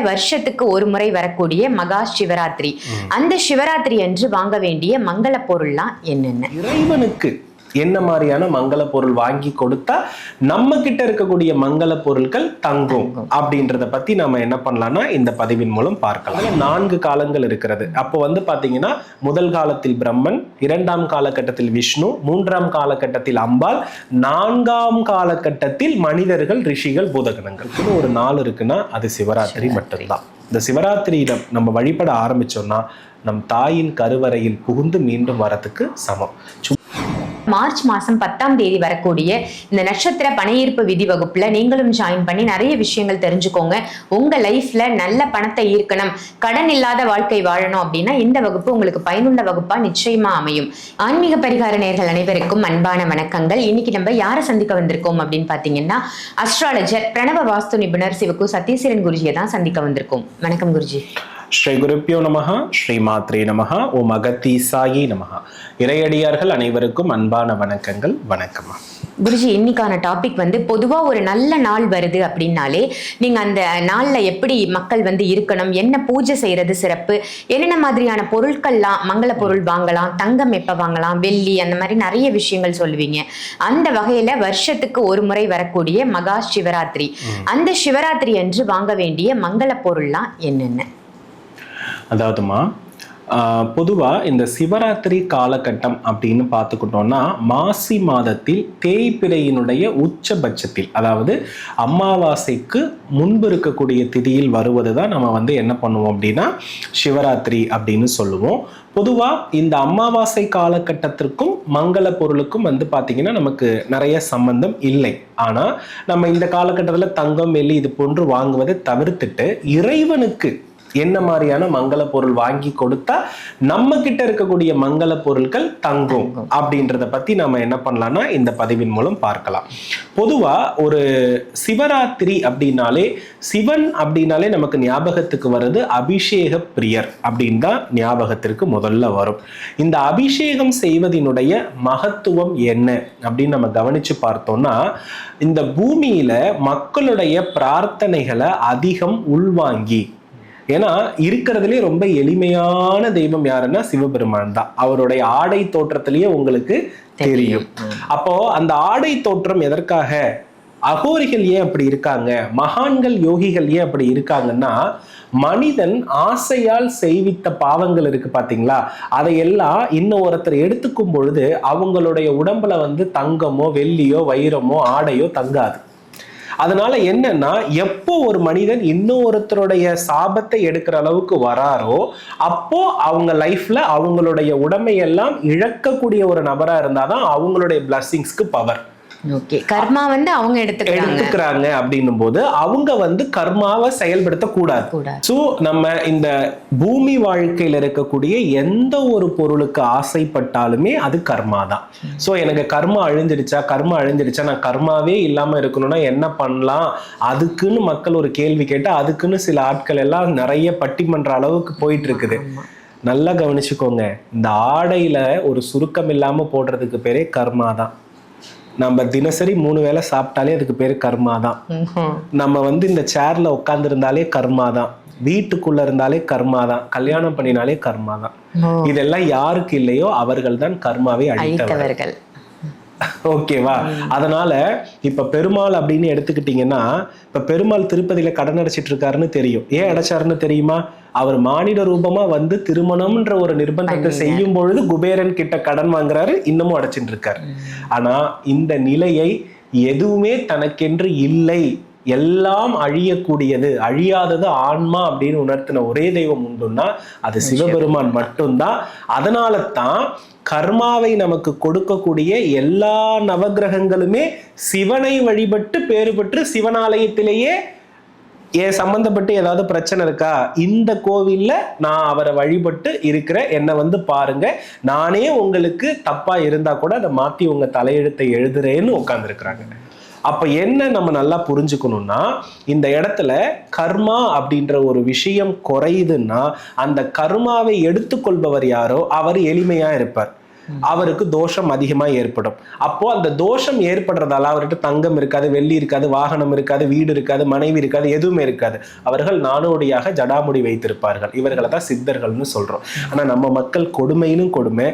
வருஷத்துக்கு ஒரு முறை வரக்கூடிய மகா சிவராத்திரி. அந்த சிவராத்திரி அன்று வாங்க வேண்டிய மங்கள பொருள்லாம் என்னென்ன? இறைவனுக்கு என்ன மாதிரியான மங்கள பொருள் வாங்கி கொடுத்தா நம்ம கிட்ட இருக்கக்கூடிய மங்கள பொருட்கள் தங்கும் அப்படின்றத பத்தி நம்ம என்ன பண்ணலாம்னா இந்த பதிவின் மூலம் பார்க்கலாம். நான்கு காலங்கள் இருக்கிறது. அப்போ வந்து பாத்தீங்கன்னா முதல் காலத்தில் பிரம்மன் இரண்டாம் காலகட்டத்தில் விஷ்ணு மூன்றாம் காலகட்டத்தில் அம்பாள் நான்காம் காலகட்டத்தில் மனிதர்கள் ரிஷிகள் பூதகணங்கள். ஒரு நாள் இருக்குன்னா அது சிவராத்திரி மட்டும்தான். இந்த சிவராத்திரியில நம்ம வழிபட ஆரம்பிச்சோம்னா நம் தாயின் கருவறையில் புகுந்து மீண்டும் வரதுக்கு சமம் மார்ச் மாசம் பத்தாம் தேதி வரக்கூடிய இந்த நட்சத்திர பணையீர்ப்பு விதி வகுப்புல நீங்களும் ஜாயின் பண்ணி நிறைய விஷயங்கள் தெரிஞ்சுக்கோங்க. உங்க லைஃப்பில் நல்ல பணத்தை ஈர்க்கணும். கடன் இல்லாத வாழ்க்கை வாழணும் அப்படின்னா இந்த வகுப்பு உங்களுக்கு பயனுள்ள வகுப்பா நிச்சயமா அமையும். ஆன்மீக பரிகார நேர்கள் அனைவருக்கும் அன்பான வணக்கங்கள். இன்னைக்கு நம்ம யாரை சந்திக்க வந்திருக்கோம் அப்படின்னு பாத்தீங்கன்னா அஸ்ட்ராலஜர் பிரணவ வாஸ்து நிபுணர் சிவக்கு சத்தீஸ்வரன் குருஜியை தான் சந்திக்க வந்திருக்கோம். வணக்கம் குருஜி. ஸ்ரீ குருப்பியோ நமஹ ஸ்ரீ மாத்ரே நமஹ ஓம் அகத்தீசாயி நமஹ. இறையடியார்கள் அனைவருக்கும் அன்பான வணக்கங்கள் வணக்கம்மா குருஜி இன்னைக்கான டாபிக் வந்து பொதுவா ஒரு நல்ல நாள் வருது அப்படின்னாலே நீங்க அந்த நாள்ல எப்படி மக்கள் வந்து இருக்கணும் என்ன பூஜை செய்யறது சிறப்பு என்னென்ன மாதிரியான பொருட்கள்லாம் மங்கள பொருள் வாங்கலாம் தங்கம் எப்ப வாங்கலாம் வெள்ளி அந்த மாதிரி நிறைய விஷயங்கள் சொல்லுவீங்க. அந்த வகையில வருஷத்துக்கு ஒரு முறை வரக்கூடிய மகா சிவராத்திரி. அந்த சிவராத்திரி அன்று வாங்க வேண்டிய மங்கள பொருள்லாம் என்னென்ன? அதாவதுமா பொதுவாக இந்த சிவராத்திரி காலகட்டம் அப்படின்னு பார்த்துக்கிட்டோம்னா மாசி மாதத்தில் தேய்பிரையினுடைய உச்சபட்சத்தில் அதாவது அமாவாசைக்கு முன்பு இருக்கக்கூடிய திதியில் வருவது தான் நம்ம வந்து என்ன பண்ணுவோம் அப்படின்னா சிவராத்திரி அப்படின்னு சொல்லுவோம். பொதுவாக இந்த அமாவாசை காலகட்டத்திற்கும் மங்கள பொருளுக்கும் வந்து பார்த்திங்கன்னா நமக்கு நிறைய சம்பந்தம் இல்லை. ஆனால் நம்ம இந்த காலகட்டத்தில் தங்கம் வெள்ளி இது போன்று வாங்குவதை தவிர்த்துட்டு இறைவனுக்கு என்ன மாதிரியான மங்கள பொருள் வாங்கி கொடுத்தா நம்ம கிட்ட இருக்கக்கூடிய மங்கள பொருட்கள் தங்கும் அப்படின்றத பத்தி நம்ம என்ன பண்ணலாம்னா இந்த பதிவின் மூலம் பார்க்கலாம். பொதுவா ஒரு சிவராத்திரி அப்படின்னாலே சிவன் அப்படின்னாலே நமக்கு ஞாபகத்துக்கு வருது அபிஷேக பிரியர் அப்படின்னு தான் ஞாபகத்திற்கு முதல்ல வரும். இந்த அபிஷேகம் செய்வதினுடைய மகத்துவம் என்ன அப்படின்னு நம்ம கவனிச்சு பார்த்தோம்னா இந்த பூமியில மக்களுடைய பிரார்த்தனைகளை அதிகம் உள்வாங்கி ஏன்னா இருக்கிறதுலே ரொம்ப எளிமையான தெய்வம் யாருன்னா சிவபெருமான் தான். அவருடைய ஆடை தோற்றத்திலேயே உங்களுக்கு தெரியும். அப்போ அந்த ஆடை தோற்றம் எதற்காக? அகோரிகள் ஏன் அப்படி இருக்காங்க? மகான்கள் யோகிகள் ஏன் அப்படி இருக்காங்கன்னா மனிதன் ஆசையால் செய்வித்த பாவங்கள் இருக்கு பாத்தீங்களா? அதையெல்லாம் இன்னும் ஒருத்தர் எடுத்துக்கும் பொழுது அவங்களுடைய உடம்புல வந்து தங்கமோ வெள்ளியோ வைரமோ ஆடையோ தங்காது. அதனால என்னன்னா எப்போ ஒரு மனிதன் இன்னொருத்தருடைய சாபத்தை எடுக்கிற அளவுக்கு வராரோ அப்போ அவங்க லைஃப்ல அவங்களுடைய உடமையெல்லாம் இழக்கக்கூடிய ஒரு நபரா இருந்தாதான் அவங்களுடைய பிளஸ்ஸிங்ஸ்க்கு பவர் ஓகே கர்மா வந்து அவங்க எடுத்துக்கிறாங்க. எடுத்துக்கிறாங்க அப்படின்னும் போது அவங்க வந்து கர்மாவை செயல்படுத்த கூடாது. ஸோ நம்ம இந்த பூமி வாழ்க்கையில் இருக்கக்கூடிய எந்த ஒரு பொருளுக்கு ஆசைப்பட்டாலுமே அது கர்மா தான். ஸோ எனக்கு கர்மா அழிஞ்சிடுச்சா? கர்மா அழிஞ்சிடுச்சா? நான் கர்மாவே இல்லாமல் இருக்கணும்னா என்ன பண்ணலாம்? அதுக்குன்னு மக்கள் ஒரு கேள்வி கேட்டால் அதுக்குன்னு சில ஆட்கள் எல்லாம் நிறைய பட்டிமன்ற அளவுக்கு போயிட்டு இருக்குது நல்லா கவனிச்சுக்கோங்க. இந்த ஆடையில ஒரு சுருக்கம் இல்லாம போடுறதுக்கு பேரே கர்மா தான். நம்ம தினசரி மூணு வேளை சாப்பிட்டாலே அதுக்கு பேரு கர்மா தான். நம்ம வந்து இந்த சேர்ல உட்கார்ந்து இருந்தாலே கர்மா தான் வீட்டுக்குள்ள இருந்தாலே கர்மா தான் கல்யாணம் பண்ணினாலே கர்மா தான் இதெல்லாம் யாருக்கு இல்லையோ அவர்கள் தான் கர்மாவை அழித்தவர் அழித்தவர்கள். ஓகேவா? அதனால இப்ப பெருமாள் அப்படின்னு எடுத்துக்கிட்டீங்கன்னா இப்ப பெருமாள் திருப்பதியில கடன் அடைச்சிட்டு இருக்காருன்னு தெரியும். ஏன் அடைச்சாருன்னு தெரியுமா? அவர் மானிட ரூபமா வந்து திருமணம்ன்ற ஒரு நிர்பந்தத்தை செய்யும் பொழுது குபேரன் கிட்ட கடன் வாங்குறாரு இன்னமும் அடைச்சிட்டு இருக்காரு. ஆனா இந்த நிலையை எதுவுமே தனக்கென்று இல்லை. எல்லாம் அழியக்கூடியது. அழியாதது ஆன்மா அப்படின்னு உணர்த்தின ஒரே தெய்வம் உண்டுன்னா அது சிவபெருமான் மட்டும்தான். அதனால தான் கர்மாவை நமக்கு கொடுக்கக்கூடிய எல்லா நவக்கிரகங்களுமே சிவனை வழிபட்டு பேறு பெற்று சிவனாலயத்திலேயே ஏன் சம்பந்தப்பட்டு ஏதாவது பிரச்சனை இருக்கா? இந்த கோவில்ல நான் அவரை வழிபட்டு இருக்கிற என்னை வந்து பாருங்க. நானே உங்களுக்கு தப்பா இருந்தா கூட அதை மாத்தி உங்க தலையெழுத்தை எழுதுறேன்னு உட்கார்ந்துருக்குறாங்க. அப்ப என்ன நம்ம நல்லா புரிஞ்சுக்கணும்னா இந்த இடத்துல கர்மா அப்படின்ற ஒரு விஷயம் குறையுதுன்னா அந்த கர்மாவை எடுத்துக்கொள்பவர் யாரோ அவர் எளிமையா இருப்பார். அவருக்கு தோஷம் அதிகமா ஏற்படும். அப்போ அந்த தோஷம் ஏற்படுறதால அவர்கிட்ட தங்கம் இருக்காது வெள்ளி இருக்காது வாகனம் இருக்காது வீடு இருக்காது மனைவி இருக்காது எதுவுமே இருக்காது. அவர்கள் நாடோடியாக ஜடாமுடி வைத்திருப்பார்கள். இவர்களை தான் சித்தர்கள்னு சொல்றோம். ஆனா நம்ம மக்கள் கொடுமையிலும் கொடுமை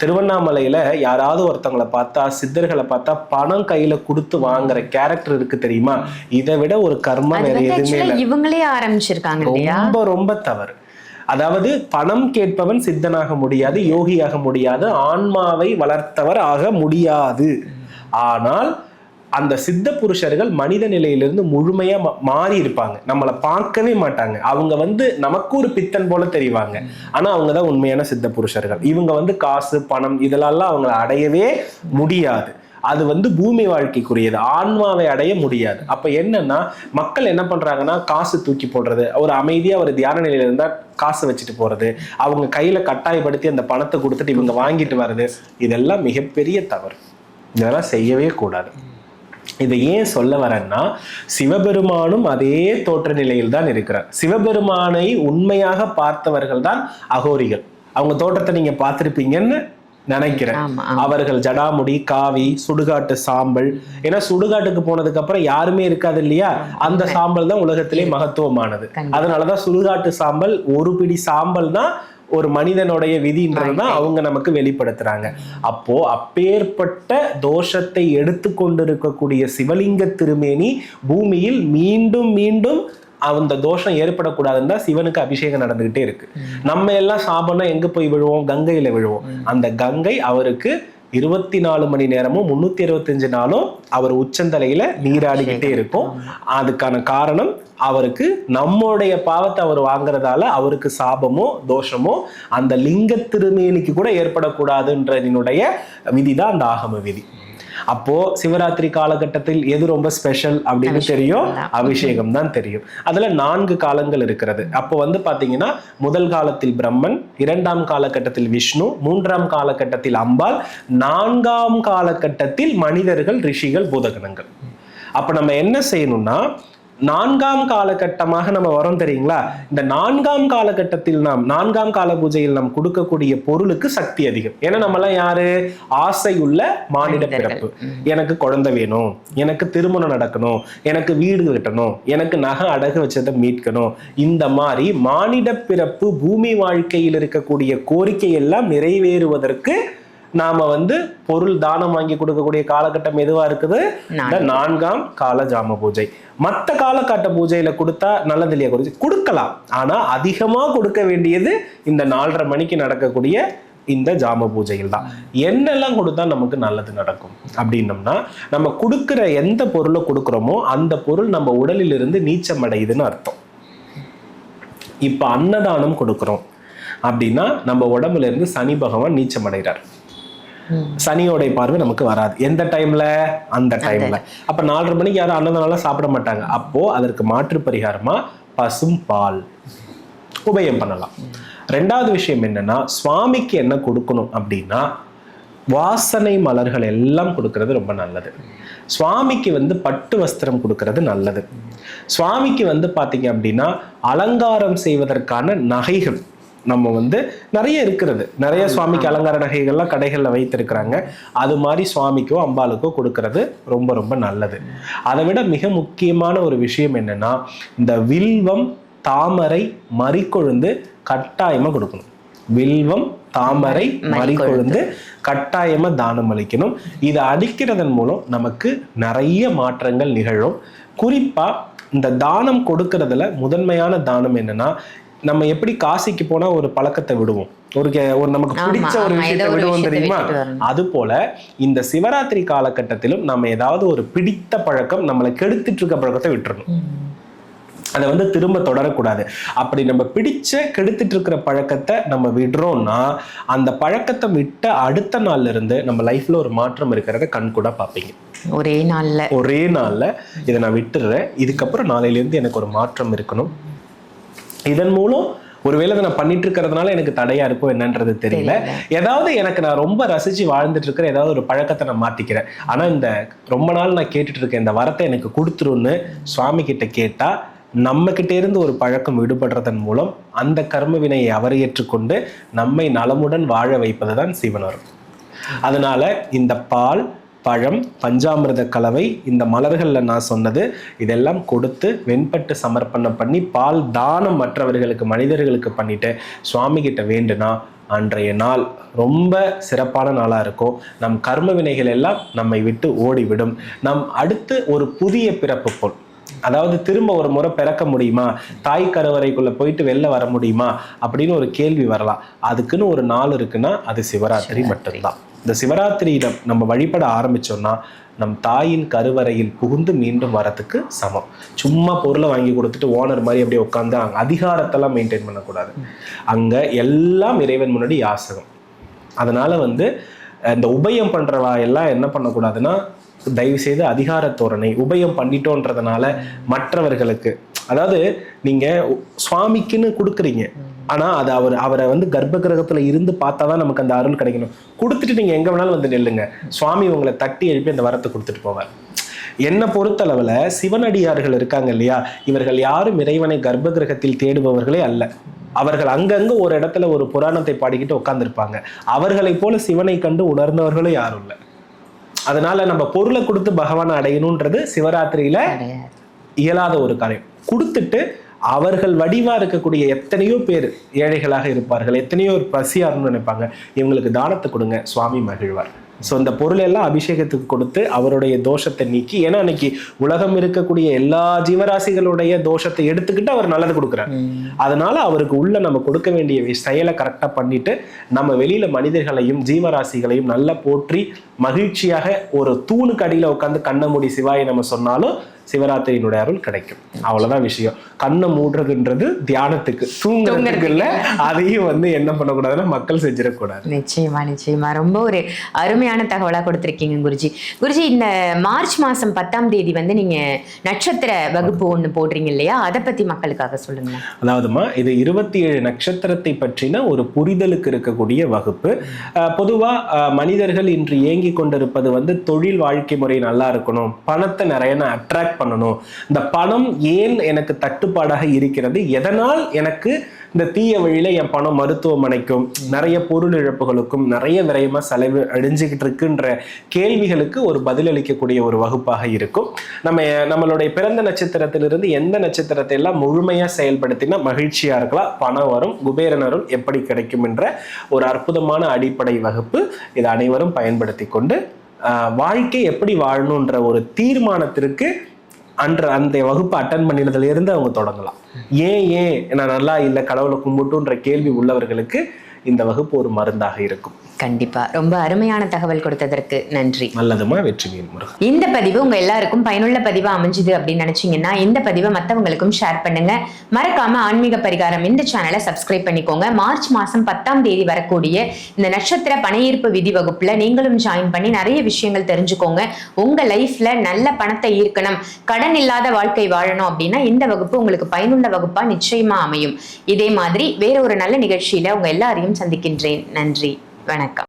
திருவண்ணாமலையில யாராவது ஒருத்தவங்களை பார்த்தா சித்தர்களை பார்த்தா பணம் கையில கொடுத்து வாங்குற கேரக்டர் இருக்கு தெரியுமா? இதை விட ஒரு கர்மம் அது வேற எதுவுமே இவங்களே ஆரம்பிச்சிருக்காங்க ரொம்ப ரொம்ப தவறு. அதாவது பணம் கேட்பவன் சித்தனாக முடியாது யோகியாக முடியாது ஆன்மாவை வளர்த்தவர் ஆக முடியாது. ஆனால் அந்த சித்த புருஷர்கள் மனித நிலையிலிருந்து முழுமையா மா- மாறி இருப்பாங்க. நம்மளை பார்க்கவே மாட்டாங்க. அவங்க வந்து நமக்கு ஒரு பித்தன் போல தெரிவாங்க. ஆனா அவங்க தான் உண்மையான சித்த புருஷர்கள். இவங்க வந்து காசு பணம் இதெல்லாம் அவங்கள அடையவே முடியாது. அது வந்து பூமி வாழ்க்கைக்குரியது. ஆன்மாவை அடைய முடியாது. அப்ப என்னன்னா மக்கள் என்ன பண்றாங்கன்னா காசு தூக்கி போடுறது. ஒரு அமைதியா ஒரு தியான நிலையில இருந்தா காசு வச்சுட்டு போறது. அவங்க கையில கட்டாயப்படுத்தி அந்த பணத்தை கொடுத்துட்டு இவங்க வாங்கிட்டு வர்றது. இதெல்லாம் மிகப்பெரிய தவறு. இதெல்லாம் செய்யவே கூடாது. இதை ஏன் சொல்ல வரேன்னா சிவபெருமானும் அதே தோற்ற நிலையில் தான் இருக்கிறார். சிவபெருமானை உண்மையாக பார்த்தவர்கள் தான் அகோரிகள். அவங்க தோற்றத்தை நீங்க பார்த்திருப்பீங்கன்னு நினைக்கிறேன். அவர்கள் ஜடாமுடி காவி சுடுகாட்டு சாம்பல். ஏன்னா சுடுகாட்டுக்கு போனதுக்கு அப்புறம் யாருமே இருக்காது இல்லையா? அந்த சாம்பல் தான் உலகத்திலே மகத்துவமானது. அதனாலதான் சுடுகாட்டு சாம்பல் ஒரு பிடி சாம்பல் தான் ஒரு மனிதனுடைய விதின்றதுதான் அவங்க நமக்கு வெளிப்படுத்துறாங்க. அப்போ அப்பேற்பட்ட தோஷத்தை எடுத்து கொண்டிருக்கக்கூடிய சிவலிங்க திருமேனி பூமியில் மீண்டும் மீண்டும் அந்த தோஷம் ஏற்படக்கூடாதுன்னு தான் சிவனுக்கு அபிஷேகம் நடந்துகிட்டே இருக்கு. நம்ம எல்லாம் சாபம்னா எங்க போய் விழுவோம்? கங்கையில விழுவோம். அந்த கங்கை அவருக்கு இருபத்தி நாலு மணி நேரமும் முன்னூத்தி இருபத்தஞ்சு நாளும் அவர் உச்சந்தலையில நீராடிக்கிட்டே இருக்கும். அதுக்கான காரணம் அவருக்கு நம்முடைய பாவத்தை அவர் வாங்குறதால அவருக்கு சாபமோ தோஷமோ அந்த லிங்க திருமேனிக்கு கூட ஏற்படக்கூடாதுன்றதினுடைய விதிதான் அந்த ஆகம விதி. அப்போ சிவராத்திரி காலகட்டத்தில் எது ரொம்ப ஸ்பெஷல் அப்படின்னு தெரியும்? தான். அபிஷேகம் தான் தெரியும். அதுல நான்கு காலங்கள் இருக்கிறது. அப்போ வந்து பாத்தீங்கன்னா முதல் காலத்தில் பிரம்மன் இரண்டாம் காலகட்டத்தில் விஷ்ணு மூன்றாம் காலகட்டத்தில் அம்பாள் நான்காம் காலகட்டத்தில் மனிதர்கள் ரிஷிகள் பூதகணங்கள். அப்ப நம்ம என்ன செய்யணும்னா நான்காம் காலகட்டமாக நம்ம வரோம் தெரியுங்களா? இந்த நான்காம் காலகட்டத்தில் நாம் நான்காம் கால பூஜையில் நாம் கொடுக்கக்கூடிய பொருளுக்கு சக்தி அதிகம். ஏன்னா நம்மலாம் யாரு? ஆசையுள்ள மானிட மனிதர்கள். பிறப்பு. எனக்கு குழந்தை வேணும். எனக்கு திருமணம் நடக்கணும். எனக்கு வீடு கட்டணும். எனக்கு நகை அடகு வச்சதை மீட்கணும். இந்த மாதிரி மானிட பிறப்பு பூமி வாழ்க்கையில் இருக்கக்கூடிய கோரிக்கை எல்லாம் நிறைவேறுவதற்கு நாம வந்து பொருள் தானம் வாங்கி கொடுக்கக்கூடிய காலகட்டம் எதுவா இருக்குது? இந்த நான்காம். கால ஜாம பூஜை. மற்ற காலகட்ட பூஜையில கொடுத்தா நல்லது இல்லையா குறிச்சு கொடுக்கலாம். ஆனா அதிகமா கொடுக்க வேண்டியது இந்த நாலரை மணிக்கு நடக்கக்கூடிய இந்த ஜாம பூஜையில் தான். என்னெல்லாம் கொடுத்தா நமக்கு நல்லது நடக்கும்? அப்படின்னம்னா நம்ம கொடுக்கிற எந்த பொருளை கொடுக்குறோமோ அந்த பொருள் நம்ம உடலில் இருந்து நீச்சம் அடையுதுன்னு அர்த்தம். இப்ப அன்னதானம் கொடுக்குறோம். அப்படின்னா நம்ம உடம்புல இருந்து சனி பகவான் நீச்சம் அடைகிறார். சனியோடைய பார்வை நமக்கு வராது. எந்த டைம்ல அந்த டைம்ல அப்ப நாலரை மணிக்கு யாரும் அன்னதானம் சாப்பிட மாட்டாங்க. அப்போ அதற்கு மாற்று பரிகாரமா பசும் பால் உபயம் பண்ணலாம். ரெண்டாவது விஷயம் என்னன்னா சுவாமிக்கு என்ன கொடுக்கணும் அப்படின்னா வாசனை மலர்கள் எல்லாம் கொடுக்கறது ரொம்ப நல்லது. சுவாமிக்கு வந்து பட்டு வஸ்திரம் கொடுக்கறது நல்லது. சுவாமிக்கு வந்து பாத்தீங்க அப்படின்னா அலங்காரம் செய்வதற்கான நகைகள் நம்ம வந்து நிறைய இருக்கிறது. நிறைய சுவாமிக்கு அலங்கார நகைகள்லாம் கடைகளில் வைத்திருக்கிறாங்க. அது மாதிரி சுவாமிக்கோ அம்பாளுக்கோ கொடுக்கறது ரொம்ப ரொம்ப நல்லது. அதை விட மிக முக்கியமான ஒரு விஷயம் என்னன்னா இந்த வில்வம் தாமரை மறிக்கொழுந்து கட்டாயமா கொடுக்கணும். வில்வம் தாமரை மறிக்கொழுந்து. கட்டாயமா தானம் அளிக்கணும். இதை அளிக்கிறதன் மூலம் நமக்கு நிறைய மாற்றங்கள் நிகழும். குறிப்பா இந்த தானம் கொடுக்கறதுல முதன்மையான தானம் என்னன்னா நம்ம எப்படி காசிக்கு போனா ஒரு பழக்கத்தை விடுவோம். ஒரு ஒரு நமக்கு பிடிச்ச ஒரு விஷயத்தை விடுவோம் தெரியுமா. அது போல இந்த சிவராத்திரி காலகட்டத்திலும் நம்ம ஏதாவது ஒரு பிடித்த பழக்கம் நம்மளை கெடுத்துட்டு இருக்க பழக்கத்தை விட்டுறணும். அதை வந்து திரும்ப தொடரக்கூடாது. அப்படி நம்ம பிடிச்ச கெடுத்துட்டு இருக்கிற பழக்கத்தை நம்ம விடுறோம்னா அந்த பழக்கத்தை விட்ட அடுத்த நாள்ல இருந்து நம்ம லைஃப்ல ஒரு மாற்றம் இருக்கிறத கண் கூட பார்ப்பீங்க. ஒரே நாள்ல. ஒரே நாள்ல இதை நான் விட்டுடுறேன் இதுக்கப்புறம் நாளையில இருந்து எனக்கு ஒரு மாற்றம் இருக்கணும். இதன் மூலம் ஒருவேளை இதை நான் பண்ணிட்டு இருக்கிறதுனால எனக்கு தடையா இருக்கும் என்னன்றது தெரியல. ஏதாவது எனக்கு நான் ரொம்ப ரசிச்சு வாழ்ந்துட்டு இருக்கிற ஏதாவது ஒரு பழக்கத்தை நான் மாத்திக்கிறேன். ஆனா இந்த ரொம்ப நாள் நான் கேட்டுட்டு இருக்கேன் இந்த வரத்தை எனக்கு கொடுத்துருன்னு சுவாமி கிட்ட கேட்டா நம்ம கிட்ட இருந்து ஒரு பழக்கம் விடுபடுறதன் மூலம் அந்த கர்ம வினையை அவர் ஏற்றுக்கொண்டு நம்மை நலமுடன் வாழ வைப்பதுதான் சிவனரும். அதனால இந்த பால் பழம் பஞ்சாமிரத கலவை இந்த மலர்களில் நான் சொன்னது இதெல்லாம் கொடுத்து வெண்பட்டு சமர்ப்பணம் பண்ணி பால் தானம் மற்றவர்களுக்கு மனிதர்களுக்கு பண்ணிட்டு சுவாமிகிட்ட வேண்டுனா அன்றைய நாள் ரொம்ப சிறப்பான நாளாக இருக்கும். நம் கர்ம வினைகள் எல்லாம் நம்மை விட்டு ஓடிவிடும். நம் அடுத்து ஒரு புதிய பிறப்பு போல். அதாவது திரும்ப ஒரு முறை பிறக்க முடியுமா? தாய் கருவறைக்குள்ளே போயிட்டு வெளில வர முடியுமா? அப்படின்னு ஒரு கேள்வி வரலாம். அதுக்குன்னு ஒரு நாள் இருக்குன்னா அது சிவராத்திரி மட்டும்தான். இந்த சிவராத்திரியிடம் நம்ம வழிபட ஆரம்பிச்சோன்னா நம் தாயின் கருவறையில் புகுந்து மீண்டும் வரத்துக்கு சமம். சும்மா பொருளை வாங்கி கொடுத்துட்டு ஓனர் மாதிரி அப்படியே உட்காந்து அங்கே அதிகாரத்தெல்லாம் மெயின்டைன் பண்ணக்கூடாது. அங்கே எல்லாம் இறைவன் முன்னாடி யாசகம். அதனால வந்து இந்த உபயம் பண்ணுறவா எல்லாம் என்ன பண்ணக்கூடாதுன்னா தயவு செய்து அதிகார தோரணை உபயம் பண்ணிட்டோன்றதுனால மற்றவர்களுக்கு அதாவது நீங்கள் சுவாமிக்குன்னு கொடுக்குறீங்க. ஆனா அது அவர் அவரை வந்து கர்ப்ப கிரகத்துல இருந்து பார்த்தா தான் நமக்கு அந்த அருள் கிடைக்கணும். கொடுத்துட்டு நீங்க எங்க வேணாலும் வந்து நில்லுங்க. சுவாமி உங்களை தட்டி எழுப்பி அந்த வரத்தை கொடுத்துட்டு போவார். என்னை பொறுத்தளவுல சிவனடியார்கள் இருக்காங்க இல்லையா? இவர்கள் யாரும் இறைவனை கர்ப்ப கிரகத்தில் தேடுபவர்களே அல்ல. அவர்கள் அங்கங்க ஒரு இடத்துல ஒரு புராணத்தை பாடிக்கிட்டு உட்கார்ந்திருப்பாங்க. அவர்களைப் போல சிவனை கண்டு உணர்ந்தவர்களும் யாரும் இல்லை. அதனால நம்ம பொருளை கொடுத்து பகவானை அடையணுன்றது சிவராத்திரியில இயலாத ஒரு காரியம். கொடுத்துட்டு அவர்கள் வடிவா இருக்கக்கூடிய எத்தனையோ பேர் ஏழைகளாக இருப்பார்கள். எத்தனையோ பேர் பசியாருன்னு நினைப்பாங்க. இவங்களுக்கு தானத்தை கொடுங்க. சுவாமி மகிழ்வார். ஸோ இந்த பொருள் எல்லாம் அபிஷேகத்துக்கு கொடுத்து அவருடைய தோஷத்தை நீக்கி ஏன்னா அன்னைக்கு உலகம் இருக்கக்கூடிய எல்லா ஜீவராசிகளுடைய தோஷத்தை எடுத்துக்கிட்டு அவர் நல்லது கொடுக்குறார். அதனால அவருக்கு உள்ள நம்ம கொடுக்க வேண்டிய செயலை கரெக்டாக பண்ணிட்டு நம்ம வெளியில மனிதர்களையும் ஜீவராசிகளையும் நல்லா போற்றி மகிழ்ச்சியாக ஒரு தூணுக்கு அடியில உட்காந்து கண்ணை மூடி சிவாயை நம்ம சொன்னாலும் சிவராத்திரியினுடைய அருள் கிடைக்கும். அவ்வளவுதான் விஷயம். கண்ணை மூடுறதுன்றது தியானத்துக்கு. தூங்குறதுக்கு. இல்ல அதையும் வந்து என்ன பண்ணக்கூடாதுன்னா மக்கள் செஞ்சிடக்கூடாது. நிச்சயமா நிச்சயமா. ரொம்ப ஒரு அருமையான தகவலா கொடுத்திருக்கீங்க குருஜி. குருஜி இந்த மார்ச் மாசம் பத்தாம் தேதி வந்து நீங்க நட்சத்திர வகுப்பு ஒண்ணு போடுறீங்க இல்லையா? அதை பத்தி மக்களுக்காக சொல்லுங்க அதாவதுமா இது இருபத்தி ஏழு நட்சத்திரத்தை பற்றின ஒரு புரிதலுக்கு இருக்கக்கூடிய வகுப்பு. அஹ் பொதுவா அஹ், மனிதர்கள் இன்று ஏங்கி கொண்டிருப்பது வந்து தொழில் வாழ்க்கை முறை நல்லா இருக்கணும். பணத்தை நிறைய நான் அட்ராக்ட் பண்ணணும். இந்த பணம் ஏன் எனக்கு தட்டுப்பாடாக இருக்கிறது? எதனால் எனக்கு இந்த தீய வழியில என் பணம் மருத்துவமனைக்கும் நிறைய பொருள் இழப்புகளுக்கும் நிறைய விரயமா செலவு அழிஞ்சுக்கிட்டு இருக்குன்ற கேள்விகளுக்கு ஒரு பதிலளிக்கக்கூடிய ஒரு வகுப்பாக இருக்கும். நம்ம நம்மளுடைய பிறந்த நட்சத்திரத்திலிருந்து எந்த நட்சத்திரத்தை எல்லாம் முழுமையா செயல்படுத்தினா மகிழ்ச்சியா இருக்கலாம். பணம் வரும் குபேரனரும் எப்படி கிடைக்கும் என்ற ஒரு அற்புதமான அடிப்படை வகுப்பு இது அனைவரும் பயன்படுத்தி கொண்டு வாழ்க்கை எப்படி வாழணுன்ற ஒரு தீர்மானத்திற்கு அன்று அந்த வகுப்பை அட்டன் பண்ணினதுல இருந்து அவங்க தொடங்கலாம். ஏன் ஏன் நான் நல்லா இல்லை கடவுளை கும்பிட்டுன்ற கேள்வி உள்ளவர்களுக்கு இந்த வகுப்பு ஒரு மருந்தாக இருக்கும். கண்டிப்பா. ரொம்ப அருமையான தகவல் கொடுத்ததற்கு நன்றி. நல்லதுமா வெற்றி இந்த பதிவு உங்க எல்லாருக்கும் பயனுள்ள பதிவா அமைஞ்சுது அப்படின்னு நினைச்சீங்கன்னா இந்த பதிவை மத்தவங்களுக்கும் ஷேர் பண்ணுங்க. மறக்காம ஆன்மீக பரிகாரம் இந்த சேனலை சப்ஸ்கிரைப் பண்ணிக்கோங்க. மார்ச் மாசம் பத்தாம் தேதி வரக்கூடிய இந்த நட்சத்திர பணையீர்ப்பு விதி வகுப்புல நீங்களும் ஜாயின் பண்ணி நிறைய விஷயங்கள் தெரிஞ்சுக்கோங்க. உங்க லைஃப்ல நல்ல பணத்தை ஈர்க்கணும். கடன் இல்லாத வாழ்க்கை வாழணும் அப்படின்னா இந்த வகுப்பு உங்களுக்கு பயனுள்ள வகுப்பா நிச்சயமா அமையும். இதே மாதிரி வேற ஒரு நல்ல நிகழ்ச்சியில உங்க எல்லாரையும் சந்திக்கின்றேன். நன்றி. வணக்கம்.